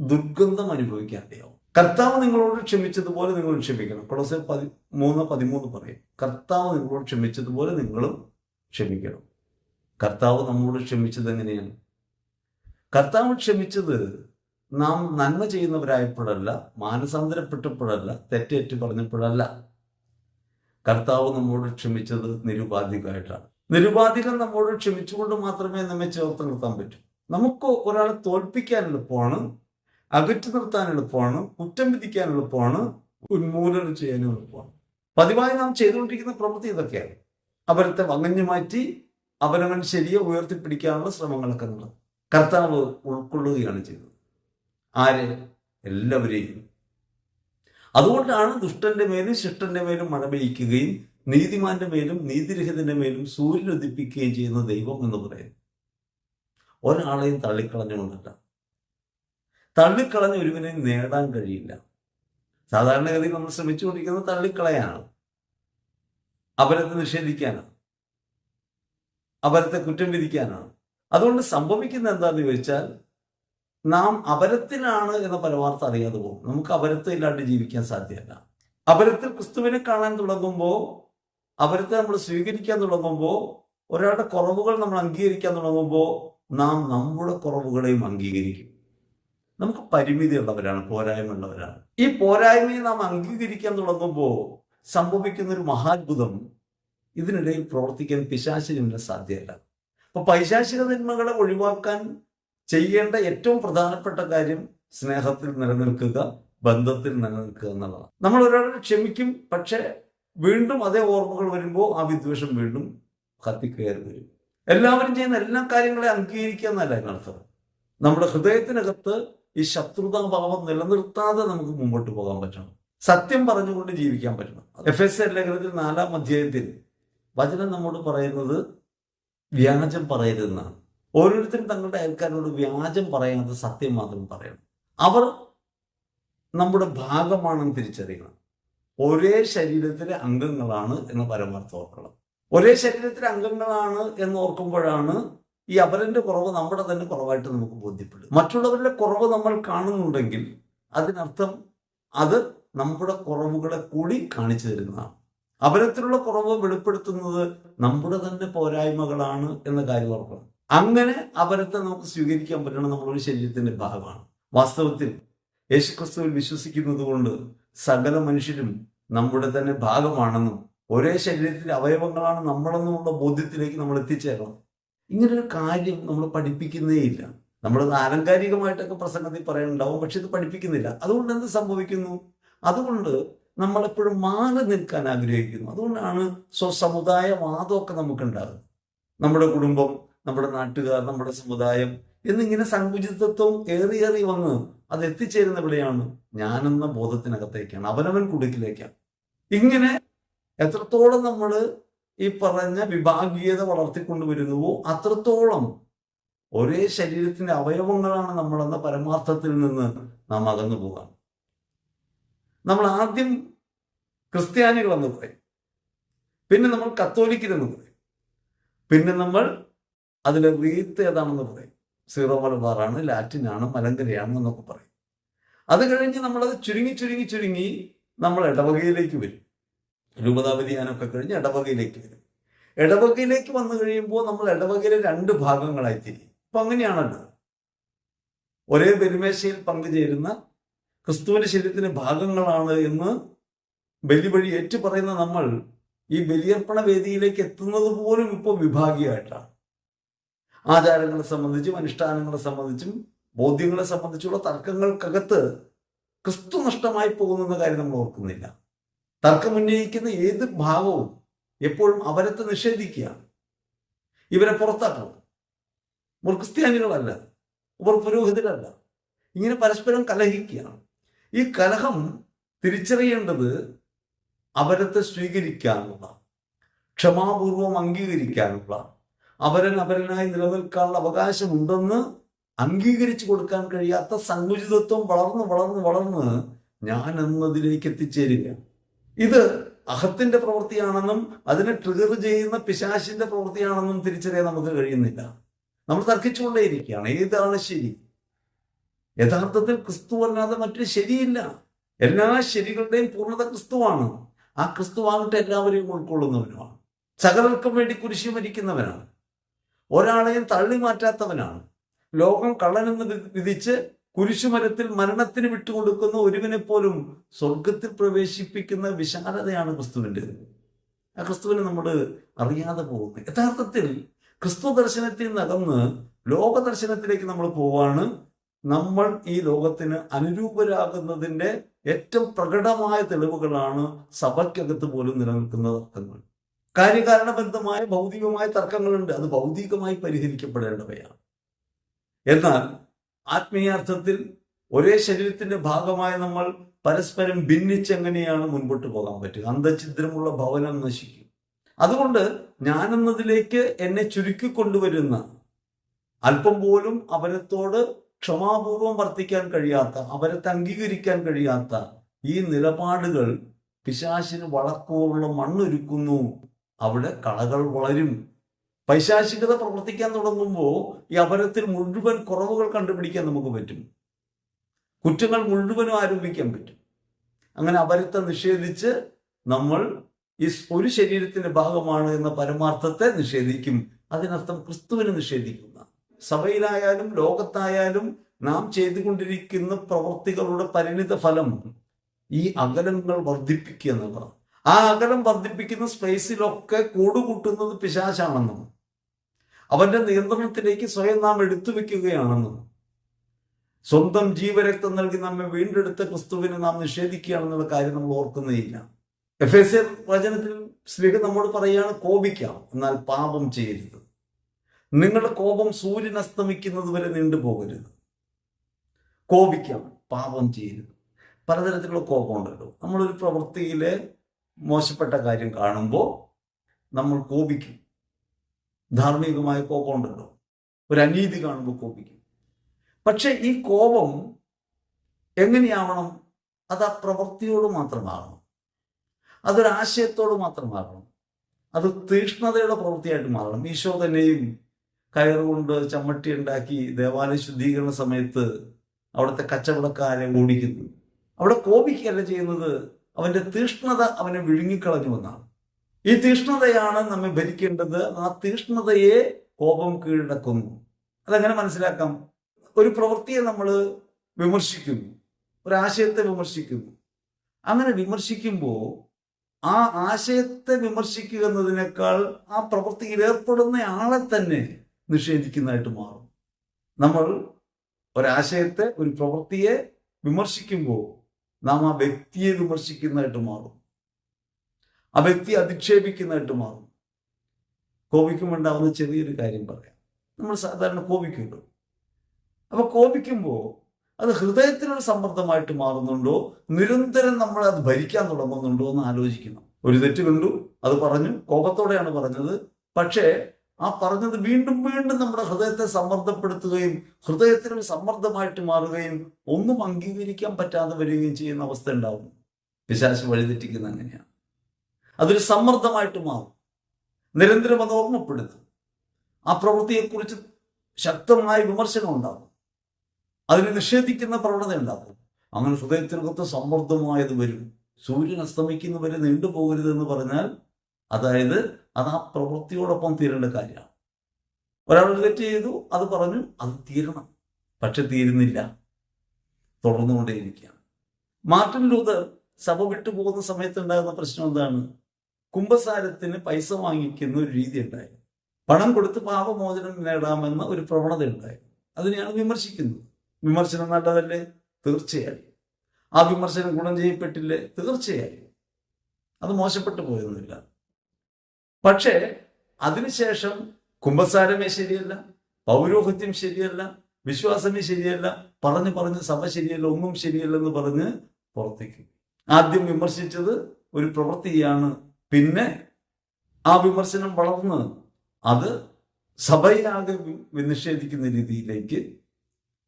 Speaker 1: ദുർഗന്ധം അനുഭവിക്കാതെയാവും. കർത്താവ് നിങ്ങളോട് ക്ഷമിച്ചതുപോലെ നിങ്ങൾ ക്ഷമിക്കണം. കൊളോസെ പതി മൂന്ന് പതിമൂന്ന് പറയും. കർത്താവ് നിങ്ങളോട് ക്ഷമിച്ചതുപോലെ നിങ്ങളും ക്ഷമിക്കണം. കർത്താവ് നമ്മളോട് ക്ഷമിച്ചത് എങ്ങനെയാണ്? കർത്താവ് ക്ഷമിച്ചത് നാം നന്മ ചെയ്യുന്നവരായപ്പോഴല്ല മാനസാന്തരപ്പെട്ടപ്പോഴല്ല തെറ്റേറ്റ് പറഞ്ഞപ്പോഴല്ല. കർത്താവ് നമ്മോട് ക്ഷമിച്ചത് നിരുപാധികമായിട്ടാണ്. നിരുപാധികം നമ്മോട് ക്ഷമിച്ചുകൊണ്ട് മാത്രമേ നമ്മെ ചേർത്ത് നിർത്താൻ പറ്റൂ. നമുക്ക് ഒരാളെ തോൽപ്പിക്കാൻ എളുപ്പമാണ് അകറ്റി നിർത്താൻ എളുപ്പമാണ് കുറ്റം വിധിക്കാൻ എളുപ്പമാണ് ഉന്മൂലനം ചെയ്യാനും എളുപ്പമാണ്. പതിവായി നാം ചെയ്തുകൊണ്ടിരിക്കുന്ന പ്രവൃത്തി ഇതൊക്കെയാണ്. അവരത്തെ വങ്ങഞ്ഞു മാറ്റി അവനവൻ ശരിയെ ഉയർത്തിപ്പിടിക്കാനുള്ള ശ്രമങ്ങളൊക്കെ നടത്തും. കർത്താവ് ഉൾക്കൊള്ളുകയാണ് ചെയ്തത് ആര്? എല്ലാവരെയും. അതുകൊണ്ടാണ് ദുഷ്ടന്റെ മേലും ശിഷ്ടന്റെ മേലും മഴ പെയ്യ്ക്കുകയും നീതിമാന്റെ മേലും നീതിരഹിതന്റെ മേലും സൂര്യൻ ഉദിപ്പിക്കുകയും ചെയ്യുന്ന ദൈവം എന്ന് പറയുന്നു ഒരാളെയും തള്ളിക്കളഞ്ഞുകൊണ്ടല്ല തള്ളിക്കളഞ്ഞ ഒരുവിനെ നേടാൻ കഴിയില്ല. സാധാരണഗതിയിൽ നമ്മൾ ശ്രമിച്ചുകൊണ്ടിരിക്കുന്നത് തള്ളിക്കളയാണ്. അപരത്തെ നിഷേധിക്കാനാണ്. അപരത്തെ കുറ്റം വിധിക്കാനാണ്. അതുകൊണ്ട് സംഭവിക്കുന്ന എന്താന്ന് ചോദിച്ചാൽ നാം അപരത്തിലാണ് എന്ന പരമാർത്ഥം അറിയാതെ പോകും. നമുക്ക് അപരത്വം ഇല്ലാണ്ട് ജീവിക്കാൻ സാധ്യമല്ല. അപരത്തിൽ ക്രിസ്തുവിനെ കാണാൻ തുടങ്ങുമ്പോൾ അപരത്തെ നമ്മൾ സ്വീകരിക്കാൻ തുടങ്ങുമ്പോൾ ഒരാളുടെ കുറവുകൾ നമ്മൾ അംഗീകരിക്കാൻ തുടങ്ങുമ്പോൾ നാം നമ്മുടെ കുറവുകളെയും അംഗീകരിക്കും. നമുക്ക് പരിമിതി ഉള്ളവരാണ് പോരായ്മ ഉള്ളവരാണ് ഈ പോരായ്മയെ നാം അംഗീകരിക്കാൻ തുടങ്ങുമ്പോൾ സംഭവിക്കുന്ന ഒരു മഹാത്ഭുതം ഇതിനിടയിൽ പ്രവർത്തിക്കാൻ പിശാചിന് സാധ്യമല്ല. അപ്പൊ പൈശാചിക നന്മകളെ ഒഴിവാക്കാൻ ചെയ്യേണ്ട ഏറ്റവും പ്രധാനപ്പെട്ട കാര്യം സ്നേഹത്തിൽ നിലനിൽക്കുക ബന്ധത്തിൽ നിലനിൽക്കുക എന്നുള്ളതാണ്. നമ്മൾ ഒരാളെ ക്ഷമിക്കും പക്ഷെ വീണ്ടും അതേ ഓർമ്മകൾ വരുമ്പോൾ ആ വിദ്വേഷം വീണ്ടും കത്തിക്കയറി വരും. എല്ലാവരും ചെയ്യുന്ന എല്ലാ കാര്യങ്ങളെ അംഗീകരിക്കുക എന്നല്ല അതിനർത്ഥം. നമ്മുടെ ഹൃദയത്തിനകത്ത് ഈ ശത്രുതാഭാവം നിലനിർത്താതെ നമുക്ക് മുമ്പോട്ട് പോകാൻ പറ്റണം. സത്യം പറഞ്ഞുകൊണ്ട് ജീവിക്കാൻ പറ്റണം. എഫ് എസ് എൽ ലേഖനത്തിൽ നാലാം അധ്യായത്തിൽ വചനം നമ്മോട് പറയുന്നത് വ്യാജം പറയരുതെന്നാണ്. ഓരോരുത്തരും തങ്ങളുടെ അയൽക്കാരോട് വ്യാജം പറയാതെ സത്യം മാത്രം പറയണം. അവർ നമ്മുടെ ഭാഗമാണെന്ന് തിരിച്ചറിയണം. ഒരേ ശരീരത്തിലെ അംഗങ്ങളാണ് എന്ന് പരമാർത്ഥം ഓർക്കണം. ഒരേ ശരീരത്തിലെ അംഗങ്ങളാണ് എന്ന് ഓർക്കുമ്പോഴാണ് ഈ അപരന്റെ കുറവ് നമ്മുടെ തന്നെ കുറവായിട്ട് നമുക്ക് ബോധ്യപ്പെടും. മറ്റുള്ളവരുടെ കുറവ് നമ്മൾ കാണുന്നുണ്ടെങ്കിൽ അതിനർത്ഥം അത് നമ്മുടെ കുറവുകളെ കൂടി കാണിച്ചു തരുന്നതാണ്. അപരത്തിലുള്ള കുറവ് വെളിപ്പെടുത്തുന്നത് നമ്മുടെ തന്നെ പോരായ്മകളാണ് എന്ന കാര്യം ഓർക്കണം. അങ്ങനെ അപരത്തെ നമുക്ക് സ്വീകരിക്കാൻ പറ്റണം നമ്മളൊരു ശരീരത്തിന്റെ ഭാഗമാണ്. വാസ്തവത്തിൽ യേശുക്രിസ്തുവിൽ വിശ്വസിക്കുന്നത് കൊണ്ട് സകല മനുഷ്യരും നമ്മുടെ തന്നെ ഭാഗമാണെന്നും ഒരേ ശരീരത്തിലെ അവയവങ്ങളാണ് നമ്മളെന്നുമുള്ള ബോധ്യത്തിലേക്ക് നമ്മൾ എത്തിച്ചേരണം. ഇങ്ങനൊരു കാര്യം നമ്മൾ പഠിപ്പിക്കുന്നേ ഇല്ല. നമ്മളത് ആലങ്കാരികമായിട്ടൊക്കെ പ്രസംഗത്തിൽ പറയുന്നുണ്ടാവും പക്ഷെ ഇത് പഠിപ്പിക്കുന്നില്ല. അതുകൊണ്ട് എന്ത് സംഭവിക്കുന്നു? അതുകൊണ്ട് നമ്മളെപ്പോഴും മാറി നിൽക്കാൻ ആഗ്രഹിക്കുന്നു. അതുകൊണ്ടാണ് സ്വസമുദായ വാദമൊക്കെ നമുക്കുണ്ടാകുന്നത്. നമ്മുടെ കുടുംബം നമ്മുടെ നാട്ടുകാർ നമ്മുടെ സമുദായം എന്നിങ്ങനെ സങ്കുചിതത്വം ഏറിയേറി വന്ന് അത് എത്തിച്ചേരുന്ന എവിടെയാണ് ഞാനെന്ന ബോധത്തിനകത്തേക്കാണ് അവനവൻ കുടുക്കിലേക്കാണ്. ഇങ്ങനെ എത്രത്തോളം നമ്മൾ ഈ പറഞ്ഞ വിഭാഗീയത വളർത്തിക്കൊണ്ടുവരുന്നുവോ? അത്രത്തോളം ഒരേ ശരീരത്തിന്റെ അവയവങ്ങളാണ് നമ്മളെന്ന പരമാർത്ഥത്തിൽ നിന്ന് നാം അകന്നു പോകാം. നമ്മൾ ആദ്യം ക്രിസ്ത്യാനികൾ എന്ന് പറയും. പിന്നെ നമ്മൾ കത്തോലിക്കരെന്ന് പറയും. പിന്നെ നമ്മൾ അതിലെ റീത്ത് ഏതാണെന്ന് പറയും. സീറോ മലബാറാണ് ലാറ്റിനാണ് മലങ്കരയാണ് എന്നൊക്കെ പറയും. അത് കഴിഞ്ഞ് നമ്മളത് ചുരുങ്ങി ചുരുങ്ങി ചുരുങ്ങി നമ്മൾ ഇടവകയിലേക്ക് വരും. രൂപതാ വ്യതിയാനമൊക്കെ കഴിഞ്ഞ് ഇടവകയിലേക്ക് വരും. ഇടവകയിലേക്ക് വന്നു കഴിയുമ്പോൾ നമ്മൾ ഇടവകയിലെ രണ്ട് ഭാഗങ്ങളായി തിരിയും. അപ്പൊ അങ്ങനെയാണല്ലോ. ഒരേ പെരുമേശയിൽ പങ്കുചേരുന്ന ക്രിസ്തുവിന്റെ ശരീരത്തിന്റെ ഭാഗങ്ങളാണ് എന്ന് ബലി വഴി ഏറ്റു പറയുന്ന നമ്മൾ ഈ ബലിയർപ്പണ വേദിയിലേക്ക് എത്തുന്നത് പോലും ഇപ്പോൾ വിഭാഗീയമായിട്ടാണ് ആചാരങ്ങളെ സംബന്ധിച്ചും അനുഷ്ഠാനങ്ങളെ സംബന്ധിച്ചും ബോധ്യങ്ങളെ സംബന്ധിച്ചുള്ള തർക്കങ്ങൾക്കകത്ത് ക്രിസ്തു നഷ്ടമായി പോകുന്ന കാര്യം നമ്മൾ ഓർക്കുന്നില്ല. തർക്കം ഉന്നയിക്കുന്ന ഏത് ഭാഗവും എപ്പോഴും അവരത്തെ നിഷേധിക്കുകയാണ്. ഇവരെ പുറത്താക്കണം. ഇവർ ക്രിസ്ത്യാനികളല്ല ഇവർ പുരോഹിതരല്ല. ഇങ്ങനെ പരസ്പരം കലഹിക്കുകയാണ്. ഈ കലഹം തിരിച്ചറിയേണ്ടത് അവരത്തെ സ്വീകരിക്കാനുള്ള ക്ഷമാപൂർവം അംഗീകരിക്കാനുള്ള അവരൻ അവരനായി നിലനിൽക്കാനുള്ള അവകാശമുണ്ടെന്ന് അംഗീകരിച്ചു കൊടുക്കാൻ കഴിയാത്ത സങ്കുചിതത്വം വളർന്ന് വളർന്ന് വളർന്ന് ഞാൻ എന്നതിലേക്ക് എത്തിച്ചേരുക ഇത് അഹത്തിന്റെ പ്രവൃത്തിയാണെന്നും അതിനെ ട്രിഗർ ചെയ്യുന്ന പിശാശിന്റെ പ്രവൃത്തിയാണെന്നും തിരിച്ചറിയാൻ നമുക്ക് കഴിയുന്നില്ല. നമ്മൾ തർക്കിച്ചുകൊണ്ടേയിരിക്കുകയാണ് ഏതാണ് ശരി? യഥാർത്ഥത്തിൽ ക്രിസ്തു അല്ലാതെ മറ്റൊരു ശരിയില്ല. എല്ലാ ശരികളുടെയും പൂർണത ക്രിസ്തുവാണ്. ആ ക്രിസ്തുവാകട്ടെ എല്ലാവരെയും ഉൾക്കൊള്ളുന്നവനുമാണ്. സകലർക്കും വേണ്ടി കുരിശി മരിക്കുന്നവനാണ്. ഒരാളെയും തള്ളി മാറ്റാത്തവനാണ് ലോകം കള്ളനെന്ന് വിധിച്ച് കുരിശുമരത്തിൽ മരണത്തിന് വിട്ടുകൊടുക്കുന്ന ഒരുവിനെ പോലും സ്വർഗത്തിൽ പ്രവേശിപ്പിക്കുന്ന വിശാലതയാണ് ക്രിസ്തുവിന്റെ. ആ ക്രിസ്തുവിനെ നമ്മൾ അറിയാതെ പോകുന്നു. യഥാർത്ഥത്തിൽ ക്രിസ്തു ദർശനത്തിൽ നടന്ന് ലോക ദർശനത്തിലേക്ക് നമ്മൾ പോവാണ്. നമ്മൾ ഈ ലോകത്തിന് അനുരൂപരാകുന്നതിന്റെ ഏറ്റവും പ്രകടമായ തെളിവുകളാണ് സഭയ്ക്കകത്ത് പോലും നിലനിൽക്കുന്ന തർക്കങ്ങൾ. കാര്യകാരണബന്ധമായ ഭൗതികമായ തർക്കങ്ങളുണ്ട്. അത് ഭൗതികമായി പരിഹരിക്കപ്പെടേണ്ടവയാണ്. എന്നാൽ ആത്മീയാർത്ഥത്തിൽ ഒരേ ശരീരത്തിന്റെ ഭാഗമായ നമ്മൾ പരസ്പരം ഭിന്നിച്ചെങ്ങനെയാണ് മുൻപോട്ട് പോകാൻ പറ്റുക? അന്തഛിദ്രമുള്ള ഭവനം നശിക്കും. അതുകൊണ്ട് ഞാനെന്നതിലേക്ക് എന്നെ ചുരുക്കി കൊണ്ടുവരുന്ന അല്പം പോലും അവരത്തോട് ക്ഷമാപൂർവം വർത്തിക്കാൻ കഴിയാത്ത അവരത്തെ അംഗീകരിക്കാൻ കഴിയാത്ത ഈ നിലപാടുകൾ പിശാശിന് വളക്കൂറുള്ള മണ്ണൊരുക്കുന്നു. അവിടെ കളകൾ വളരും. പൈശാചികത പ്രവർത്തിക്കാൻ തുടങ്ങുമ്പോൾ ഈ അപരത്തിൽ മുഴുവൻ കുറവുകൾ കണ്ടുപിടിക്കാൻ നമുക്ക് പറ്റും. കുറ്റങ്ങൾ മുഴുവനും ആരോപിക്കാൻ പറ്റും. അങ്ങനെ അപരത്തെ നിഷേധിച്ച് നമ്മൾ ഈ ഒരു ശരീരത്തിന്റെ ഭാഗമാണ് എന്ന പരമാർത്ഥത്തെ നിഷേധിക്കും. അതിനർത്ഥം ക്രിസ്തുവിനെ നിഷേധിക്കുന്ന. സഭയിലായാലും ലോകത്തായാലും നാം ചെയ്തുകൊണ്ടിരിക്കുന്ന പ്രവൃത്തികളുടെ പരിണിത ഫലം ഈ അകലങ്ങൾ വർദ്ധിപ്പിക്കുക എന്നുള്ളതാണ്. ആ അകലം വർദ്ധിപ്പിക്കുന്ന സ്പേസിലൊക്കെ കൂടുകൂട്ടുന്നത് പിശാചാണെന്നും അവന്റെ നിയന്ത്രണത്തിലേക്ക് സ്വയം നാം എടുത്തു വെക്കുകയാണെന്നും സ്വന്തം ജീവരക്തം നൽകി നമ്മെ വീണ്ടെടുത്ത ക്രിസ്തുവിനെ നാം നിഷേധിക്കുകയാണെന്നുള്ള കാര്യം നമ്മൾ ഓർക്കുന്നേയില്ല. എഫ് എസ് എ വചനത്തിൽ സ്ത്രീകൾ നമ്മോട് പറയുകയാണ് കോപിക്കാം എന്നാൽ പാപം ചെയ്യരുത്. നിങ്ങളുടെ കോപം സൂര്യൻ അസ്തമിക്കുന്നത് വരെ നീണ്ടുപോകരുത്. കോപിക്കാം പാപം ചെയ്യരുത്. പലതരത്തിലുള്ള കോപമുണ്ടല്ലോ. നമ്മളൊരു പ്രവൃത്തിയിലെ മോശപ്പെട്ട കാര്യം കാണുമ്പോൾ നമ്മൾ കോപിക്കും. ധാർമ്മികമായ കോപമുണ്ടല്ലോ. ഒരു അനീതി കാണുമ്പോൾ കോപിക്കും. പക്ഷെ ഈ കോപം എങ്ങനെയാവണം? അത് ആ പ്രവൃത്തിയോട് മാത്രമാകണം. അതൊരാശയത്തോട് മാത്രമാകണം. അത് തീഷ്ണതയുടെ പ്രവൃത്തിയായിട്ട് മാറണം. ഈശോ തന്നെയും കയറുകൊണ്ട് ചമ്മട്ടി ഉണ്ടാക്കി ദേവാലയ ശുദ്ധീകരണ സമയത്ത് അവിടുത്തെ കച്ചവടക്കാരെ ഓടിക്കുന്നു അവിടെ കോപിക്കുകയല്ല ചെയ്യുന്നത്. അവന്റെ തീഷ്ണത അവനെ വിഴുങ്ങിക്കളഞ്ഞു എന്നാണ്. ഈ തീഷ്ണതയാണ് നമ്മെ ഭരിക്കേണ്ടത്. ആ തീഷ്ണതയെ കോപം കീഴടക്കുന്നു. അതെങ്ങനെ മനസ്സിലാക്കാം? ഒരു പ്രവൃത്തിയെ നമ്മൾ വിമർശിക്കുന്നു. ഒരാശയത്തെ വിമർശിക്കുന്നു. അങ്ങനെ വിമർശിക്കുമ്പോൾ ആ ആശയത്തെ വിമർശിക്കുക എന്നതിനേക്കാൾ ആ പ്രവൃത്തിയിൽ ഏർപ്പെടുന്ന ആളെ തന്നെ നിഷേധിക്കുന്നതായിട്ട് മാറും. നമ്മൾ ഒരാശയത്തെ ഒരു പ്രവൃത്തിയെ വിമർശിക്കുമ്പോൾ നാം ആ വ്യക്തിയെ വിമർശിക്കുന്നതായിട്ട് മാറും. ആ വ്യക്തി അധിക്ഷേപിക്കുന്നതായിട്ട് മാറും. കോപിക്കുമുണ്ടാവുന്ന ചെറിയൊരു കാര്യം പറയാം. നമ്മൾ സാധാരണ കോപിക്കുമല്ലോ അപ്പൊ കോപിക്കുമ്പോൾ അത് ഹൃദയത്തിനൊരു സമ്മർദ്ദമായിട്ട് മാറുന്നുണ്ടോ? നിരന്തരം നമ്മൾ അത് ഭരിക്കാൻ തുടങ്ങുന്നുണ്ടോ എന്ന് ആലോചിക്കണം. ഒരു തെറ്റ് കണ്ടു അത് പറഞ്ഞു കോപത്തോടെയാണ് പറഞ്ഞത്. പക്ഷേ ആ പറഞ്ഞത് വീണ്ടും വീണ്ടും നമ്മുടെ ഹൃദയത്തെ സമ്മർദ്ദപ്പെടുത്തുകയും ഹൃദയത്തിനൊരു സമ്മർദ്ദമായിട്ട് മാറുകയും ഒന്നും അംഗീകരിക്കാൻ പറ്റാതെ വരികയും ചെയ്യുന്ന അവസ്ഥ ഉണ്ടാവും പിശാശ് വഴിതെറ്റിക്കുന്ന അങ്ങനെയാണ്. അതൊരു സമ്മർദ്ദമായിട്ട് മാറും. നിരന്തരം അത് ഓർമ്മപ്പെടുത്തും. ആ പ്രവൃത്തിയെക്കുറിച്ച് ശക്തമായ വിമർശനം ഉണ്ടാകും അതിനെ നിഷേധിക്കുന്ന പ്രവണത ഉണ്ടാകും അങ്ങനെ ഹൃദയത്തിനകത്ത് സമ്മർദ്ദമായത് വരും. സൂര്യൻ അസ്തമിക്കുന്നവരെ നീണ്ടുപോകരുതെന്ന് പറഞ്ഞാൽ അതായത് അത് ആ പ്രവൃത്തിയോടൊപ്പം തീരേണ്ട കാര്യമാണ്. ഒരാൾ ഒരു തെറ്റ് ചെയ്തു അത് പറഞ്ഞു അത് തീരണം. പക്ഷെ തീരുന്നില്ല. തുടർന്നുകൊണ്ടേയിരിക്കുകയാണ്. മാർട്ടിൻ ലൂതർ സഭ വിട്ടുപോകുന്ന സമയത്ത് ഉണ്ടാകുന്ന പ്രശ്നം എന്താണ്? കുംഭസാരത്തിന് പൈസ വാങ്ങിക്കുന്ന ഒരു രീതി ഉണ്ടായി. പണം കൊടുത്ത് പാപമോചനം നേടാമെന്ന ഒരു പ്രവണത ഉണ്ടായി. അതിനെയാണ് വിമർശിക്കുന്നത് വിമർശനം നല്ലതല്ലേ? തീർച്ചയായും. ആ വിമർശനം ഗുണം ചെയ്യപ്പെട്ടില്ലേ? തീർച്ചയായും. അത് മോശപ്പെട്ടു പോയൊന്നുമില്ല. പക്ഷേ അതിനുശേഷം കുംഭസാരമേ ശരിയല്ല പൗരോഹിത്യം ശരിയല്ല വിശ്വാസമേ ശരിയല്ല പറഞ്ഞു പറഞ്ഞ് സഭ ശരിയല്ല ഒന്നും ശരിയല്ലെന്ന് പറഞ്ഞ് പുറത്തേക്ക്. ആദ്യം വിമർശിച്ചത് ഒരു പ്രവൃത്തിയാണ് പിന്നെ ആ വിമർശനം വളർന്ന് അത് സഭയിലാകെ നിഷേധിക്കുന്ന രീതിയിലേക്ക്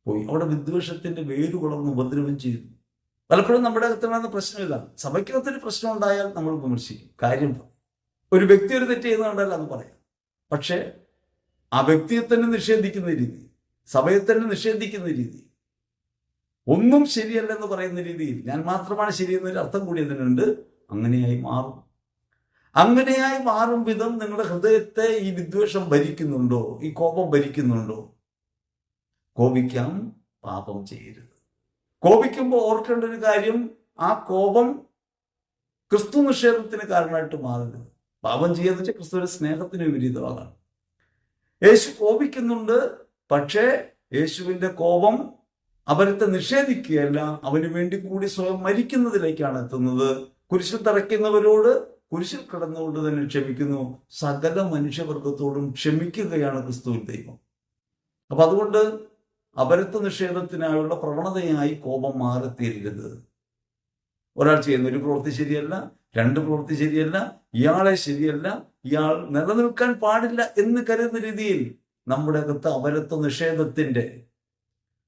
Speaker 1: പോയി. അവിടെ വിദ്വേഷത്തിന്റെ വേര് വളർന്ന് ഉപദ്രവം ചെയ്തു പലപ്പോഴും നമ്മുടെ അകത്തുണ്ടാകുന്ന പ്രശ്നം ഇതാണ്. സഭയ്ക്കകത്തൊരു പ്രശ്നം ഉണ്ടായാൽ നമ്മൾ വിമർശിക്കും. കാര്യം ഒരു വ്യക്തി ഒരു തെറ്റ് ചെയ്യുന്ന കണ്ടാൽ അത് പറയാം. പക്ഷേ ആ വ്യക്തിയെ തന്നെ നിഷേധിക്കുന്ന രീതി സഭയെ തന്നെ നിഷേധിക്കുന്ന രീതി ഒന്നും ശരിയല്ലെന്ന് പറയുന്ന രീതിയിൽ ഞാൻ മാത്രമാണ് ശരിയെന്നൊരു അർത്ഥം കൂടി അതിനുണ്ട് അങ്ങനെയായി മാറും. അങ്ങനെയായി മാറും വിധം നിങ്ങളുടെ ഹൃദയത്തെ ഈ വിദ്വേഷം ഭരിക്കുന്നുണ്ടോ? ഈ കോപം ഭരിക്കുന്നുണ്ടോ? കോപിക്കാം പാപം ചെയ്യരുത്. കോപിക്കുമ്പോൾ ഓർക്കേണ്ട ഒരു കാര്യം ആ കോപം ക്രിസ്തു നിഷേധത്തിന് കാരണമായിട്ട് മാറരുത്. പാപം ചെയ്യാന്ന് വെച്ചാൽ ക്രിസ്തുവിന്റെ സ്നേഹത്തിന് വിപരീതമാകാം. യേശു കോപിക്കുന്നുണ്ട് പക്ഷേ യേശുവിന്റെ കോപം അവരത്തെ നിഷേധിക്കുകയല്ല. അവന് വേണ്ടി കൂടി സ്വയം മരിക്കുന്നതിലേക്കാണ് എത്തുന്നത്. കുരിശിൽ തറയ്ക്കുന്നവരോട് കുരിശിൽ കിടന്നുകൊണ്ട് തന്നെ ക്ഷമിക്കുന്നു. സകല മനുഷ്യവർഗത്തോടും ക്ഷമിക്കുകയാണ് ക്രിസ്തുവിൻ ദൈവം. അപ്പൊ അതുകൊണ്ട് അപരത്വ നിഷേധത്തിനായുള്ള പ്രവണതയായി കോപം മാറിത്തീരരുത് ഒരാൾ ചെയ്യുന്ന ഒരു പ്രവൃത്തി ശരിയല്ല രണ്ട് പ്രവൃത്തി ശരിയല്ല ഇയാളെ ശരിയല്ല ഇയാൾ നിലനിൽക്കാൻ പാടില്ല എന്ന് കരുതുന്ന രീതിയിൽ നമ്മുടെ അകത്ത് അപരത്വ നിഷേധത്തിന്റെ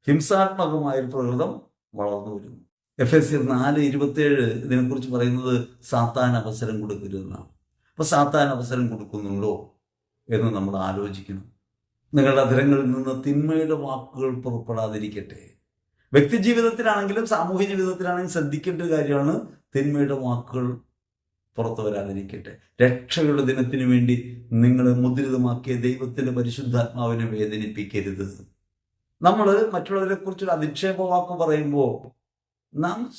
Speaker 1: ഹിംസാത്മകമായ പ്രകൃതം വളർന്നു വരുന്നു. എഫ് എസ് സി നാല് ഇരുപത്തേഴ് ഇതിനെക്കുറിച്ച് പറയുന്നത് സാത്താൻ അവസരം കൊടുക്കരുതെന്നാണ് അപ്പോൾ സാത്താൻ അവസരം കൊടുക്കുന്നുണ്ടോ എന്ന് നമ്മൾ ആലോചിക്കണം. നിങ്ങളുടെ അധരങ്ങളിൽ നിന്ന് തിന്മയുടെ വാക്കുകൾ പുറപ്പെടാതിരിക്കട്ടെ. വ്യക്തി ജീവിതത്തിലാണെങ്കിലും സാമൂഹ്യ ജീവിതത്തിലാണെങ്കിലും ശ്രദ്ധിക്കേണ്ട ഒരു കാര്യമാണ് തിന്മയുടെ വാക്കുകൾ പുറത്തു വരാതിരിക്കട്ടെ. രക്ഷയുടെ ദിനത്തിനു വേണ്ടി നിങ്ങളെ മുദ്രിതമാക്കിയ ദൈവത്തിന്റെ പരിശുദ്ധാത്മാവിനെ വേദനിപ്പിക്കരുത്. നമ്മൾ മറ്റുള്ളവരെ കുറിച്ചൊരു അധിക്ഷേപ വാക്ക് പറയുമ്പോൾ നാം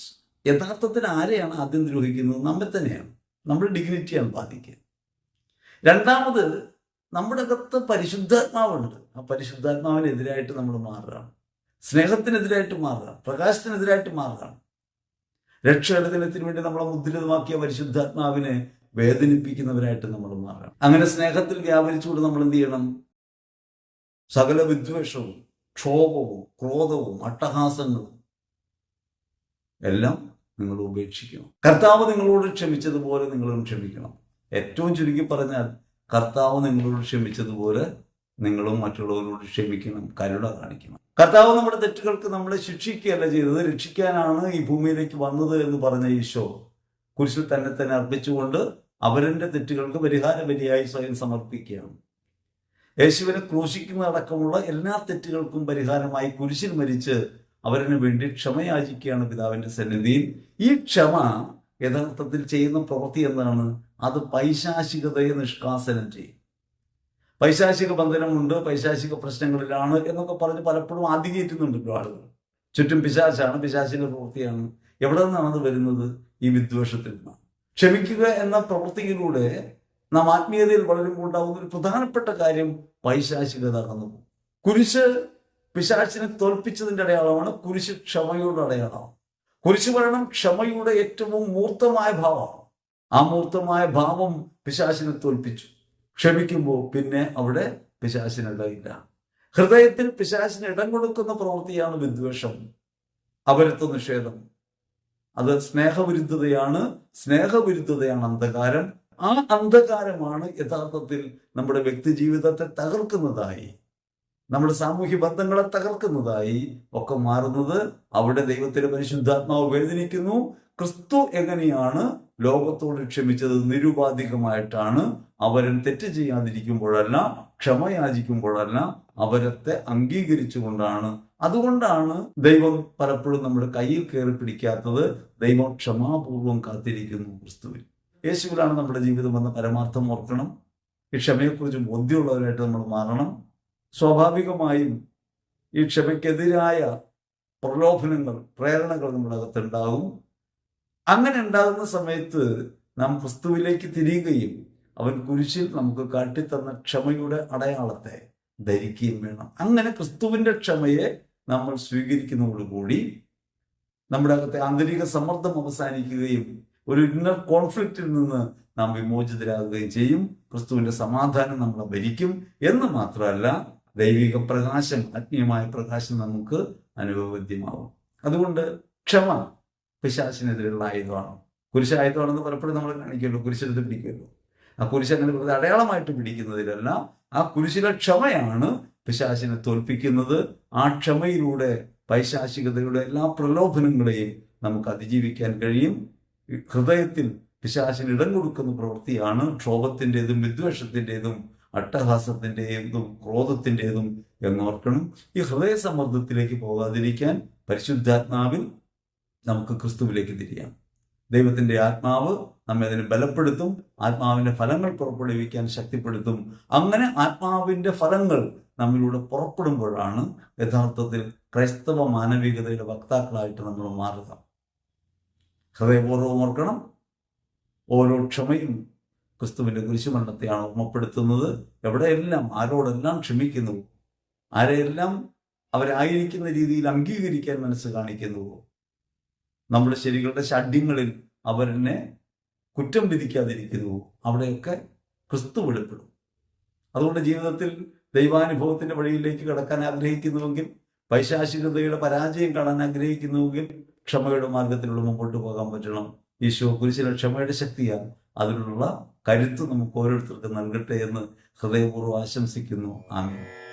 Speaker 1: യഥാർത്ഥത്തിൽ ആരെയാണ് ആദ്യം ദ്രോഹിക്കുന്നത്? നമ്മെ തന്നെയാണ്. നമ്മുടെ ഡിഗ്നിറ്റിയാണ് ബാധിക്കുക. രണ്ടാമത് നമ്മുടെ അകത്ത് പരിശുദ്ധാത്മാവുണ്ട്. ആ പരിശുദ്ധാത്മാവിനെതിരായിട്ട് നമ്മൾ മാറുകയാണ്. സ്നേഹത്തിനെതിരായിട്ട് മാറുകയാണ്. പ്രകാശത്തിനെതിരായിട്ട് മാറുകയാണ്. രക്ഷയുടെ ദിനത്തിന് വേണ്ടി നമ്മളെ മുദ്രിതമാക്കിയ പരിശുദ്ധാത്മാവിനെ വേദനിപ്പിക്കുന്നവരായിട്ട് നമ്മൾ മാറണം അങ്ങനെ സ്നേഹത്തിൽ വ്യാപരിച്ചുകൊണ്ട് നമ്മൾ എന്ത് ചെയ്യണം? സകല വിദ്വേഷവും ക്ഷോഭവും ക്രോധവും അട്ടഹാസങ്ങളും എല്ലാം നിങ്ങൾ ഉപേക്ഷിക്കണം. കർത്താവ് നിങ്ങളോട് ക്ഷമിച്ചതുപോലെ നിങ്ങളും ക്ഷമിക്കണം. ഏറ്റവും ചുരുക്കി പറഞ്ഞാൽ കർത്താവ് നിങ്ങളോട് ക്ഷമിച്ചതുപോലെ നിങ്ങളും മറ്റുള്ളവരോട് ക്ഷമിക്കണം കരുണ കാണിക്കണം. കർത്താവ് നമ്മുടെ തെറ്റുകൾക്ക് നമ്മളെ ശിക്ഷിക്കുകയല്ല ചെയ്തത് രക്ഷിക്കാനാണ് ഈ ഭൂമിയിലേക്ക് വന്നത് എന്ന് പറഞ്ഞ ഈശോ കുരിശിൽ തന്നെ തന്നെ അർപ്പിച്ചുകൊണ്ട് അവരന്റെ തെറ്റുകൾക്ക് പരിഹാര ബലിയായി സ്വയം സമർപ്പിക്കുകയാണ്. യേശുവിനെ ക്രൂശിക്കുന്നതടക്കമുള്ള എല്ലാ തെറ്റുകൾക്കും പരിഹാരമായി കുരിശിൽ മരിച്ച് അവരിന് വേണ്ടി ക്ഷമയാചിക്കുകയാണ് പിതാവിന്റെ സന്നിധിയിൽ. ഈ ക്ഷമ യഥാർത്ഥത്തിൽ ചെയ്യുന്ന പ്രവൃത്തി എന്താണ്? അത് പൈശാചികതയെ നിഷ്കാസനം ചെയ്യും. പൈശാചിക ബന്ധനമുണ്ട് പൈശാചിക പ്രശ്നങ്ങളിലാണ് എന്നൊക്കെ പറഞ്ഞ് പലപ്പോഴും അധികേറ്റുന്നുണ്ട് ആളുകൾ. ചുറ്റും പിശാശാണ് പിശാചിക പ്രവൃത്തിയാണ്. എവിടെ നിന്നാണ് അത് വരുന്നത്? ഈ വിദ്വേഷത്തിൽ നിന്നാണ്. ക്ഷമിക്കുക എന്ന പ്രവൃത്തിയിലൂടെ നാം ആത്മീയതയിൽ വളരുമ്പോൾ ഉണ്ടാകുന്ന ഒരു പ്രധാനപ്പെട്ട കാര്യം പൈശാചികത കുരിശ് പിശാചിനെ തോൽപ്പിച്ചതിന്റെ അടയാളമാണ് കുരിശ് ക്ഷമയുടെ അടയാളമാണ് കുരിശ് മരണം ക്ഷമയുടെ ഏറ്റവും മൂർത്തമായ ഭാവമാണ്. ആ മൂർത്തമായ ഭാവം പിശാചിനെ തോൽപ്പിച്ചു. ക്ഷമിക്കുമ്പോൾ പിന്നെ അവിടെ പിശാശിനിടയില്ല ഹൃദയത്തിൽ പിശാശിന് ഇടം കൊടുക്കുന്ന പ്രവൃത്തിയാണ് വിദ്വേഷം അപരത്വ നിഷേധം. അത് സ്നേഹവിരുദ്ധതയാണ് സ്നേഹവിരുദ്ധതയാണ് അന്ധകാരം. ആ അന്ധകാരമാണ് യഥാർത്ഥത്തിൽ നമ്മുടെ വ്യക്തി ജീവിതത്തെ തകർക്കുന്നതായി. നമ്മുടെ സാമൂഹ്യ ബന്ധങ്ങളെ തകർക്കുന്നതായി ഒക്കെ മാറുന്നത് അവിടെ ദൈവത്തിന്റെ പരിശുദ്ധാത്മാവ് വേദനിക്കുന്നു. ക്രിസ്തു എങ്ങനെയാണ് ലോകത്തോട് ക്ഷമിച്ചത് നിരുപാധികമായിട്ടാണ് അവരെ തെറ്റ് ചെയ്യാതിരിക്കുമ്പോഴല്ല ക്ഷമയാചിക്കുമ്പോഴല്ല അവരത്തെ അംഗീകരിച്ചുകൊണ്ടാണ്. അതുകൊണ്ടാണ് ദൈവം പലപ്പോഴും നമ്മുടെ കയ്യിൽ കയറി പിടിക്കാത്തത് ദൈവം ക്ഷമാപൂർവം കാത്തിരിക്കുന്നു ക്രിസ്തുവിൽ. യേശുവിലാണ് നമ്മുടെ ജീവിതം എന്ന പരമാർത്ഥം ഓർക്കണം. ഈ ക്ഷമയെക്കുറിച്ച് ബോധ്യമുള്ളവരായിട്ട് നമ്മൾ മാറണം. സ്വാഭാവികമായും ഈ ക്ഷമയ്ക്കെതിരായ പ്രലോഭനങ്ങൾ പ്രേരണകൾ നമ്മുടെ അകത്തുണ്ടാകും അങ്ങനെ ഉണ്ടാകുന്ന സമയത്ത് നാം ക്രിസ്തുവിലേക്ക് തിരിയുകയും അവൻ കുരിശിൽ നമുക്ക് കാട്ടിത്തന്ന ക്ഷമയുടെ അടയാളത്തെ ധരിക്കുകയും വേണം. അങ്ങനെ ക്രിസ്തുവിന്റെ ക്ഷമയെ നമ്മൾ സ്വീകരിക്കുന്നതോടുകൂടി നമ്മുടെ അകത്തെ ആന്തരിക സമ്മർദ്ദം അവസാനിക്കുകയും ഒരു ഇന്നർ കോൺഫ്ലിക്റ്റിൽ നിന്ന് നാം വിമോചിതരാകുകയും ചെയ്യും. ക്രിസ്തുവിന്റെ സമാധാനം നമ്മളെ ഭരിക്കും എന്ന് മാത്രമല്ല ദൈവിക പ്രകാശം ആത്മീയമായ പ്രകാശം നമുക്ക് അനുഭവവിദ്യമാവും. അതുകൊണ്ട് ക്ഷമ പിശാസിനെതിരെയുള്ള ആയുധമാണ്. കുരിശായുധമാണെന്ന് പലപ്പോഴും നമ്മൾ കാണിക്കുമല്ലോ കുരിശെടുത്ത് പിടിക്കുമല്ലോ. ആ കുരിശ് അങ്ങനെ വെറുതെ അടയാളമായിട്ട് പിടിക്കുന്നതിലല്ല ആ കുരിശിലെ ക്ഷമയാണ് പിശാചിനെ തോൽപ്പിക്കുന്നത്. ആ ക്ഷമയിലൂടെ പൈശാചികതയുടെ എല്ലാ പ്രലോഭനങ്ങളെയും നമുക്ക് അതിജീവിക്കാൻ കഴിയും. ഹൃദയത്തിൽ പിശാശിന് ഇടം കൊടുക്കുന്ന പ്രവൃത്തിയാണ് ക്ഷോഭത്തിന്റെതും വിദ്വേഷത്തിന്റെതും അട്ടഹാസത്തിന്റെതും ക്രോധത്തിന്റെതും എന്നോർക്കണം. ഈ ഹൃദയ സമ്മർദ്ദത്തിലേക്ക് പോകാതിരിക്കാൻ പരിശുദ്ധാത്മാവിൽ നമുക്ക് ക്രിസ്തുവിലേക്ക് തിരിയാം. ദൈവത്തിന്റെ ആത്മാവ് നമ്മെ അതിനെ ബലപ്പെടുത്തും ആത്മാവിന്റെ ഫലങ്ങൾ പുറപ്പെടുവിക്കാൻ ശക്തിപ്പെടുത്തും. അങ്ങനെ ആത്മാവിന്റെ ഫലങ്ങൾ നമ്മിലൂടെ പുറപ്പെടുമ്പോഴാണ് യഥാർത്ഥത്തിൽ ക്രൈസ്തവ മാനവികതയുടെ വക്താക്കളായിട്ട് നമ്മൾ മാറുക. ഹൃദയപൂർവം ഓർക്കണം. ഓരോ ക്ഷമയും ക്രിസ്തുവിന്റെ കുരിശുമരണത്തെയാണ് ഓർമ്മപ്പെടുത്തുന്നത്. എവിടെയെല്ലാം ആരോടെല്ലാം ക്ഷമിക്കുന്നു ആരെയെല്ലാം അവരായിരിക്കുന്ന രീതിയിൽ അംഗീകരിക്കാൻ മനസ്സ് കാണിക്കുന്നുവോ? നമ്മുടെ ശരികളുടെ ഷഡ്യങ്ങളിൽ അവരെന്നെ കുറ്റം വിധിക്കാതിരിക്കുന്നു അവിടെയൊക്കെ ക്രിസ്തു വെളിപ്പെടും. അതുകൊണ്ട് ജീവിതത്തിൽ ദൈവാനുഭവത്തിന്റെ വഴിയിലേക്ക് കടക്കാൻ ആഗ്രഹിക്കുന്നുവെങ്കിൽ പൈശാചികതയുടെ പരാജയം കാണാൻ ആഗ്രഹിക്കുന്നുവെങ്കിൽ ക്ഷമയുടെ മാർഗത്തിലൂടെ മുമ്പോട്ട് പോകാൻ പറ്റണം. ഈശോ കുരിശിലെ ക്ഷമയുടെ ശക്തിയാണ് അതിനുള്ള കരുത്ത് നമുക്ക് ഓരോരുത്തർക്കും നൽകട്ടെ എന്ന് ഹൃദയപൂർവം ആശംസിക്കുന്നു. ആമീൻ.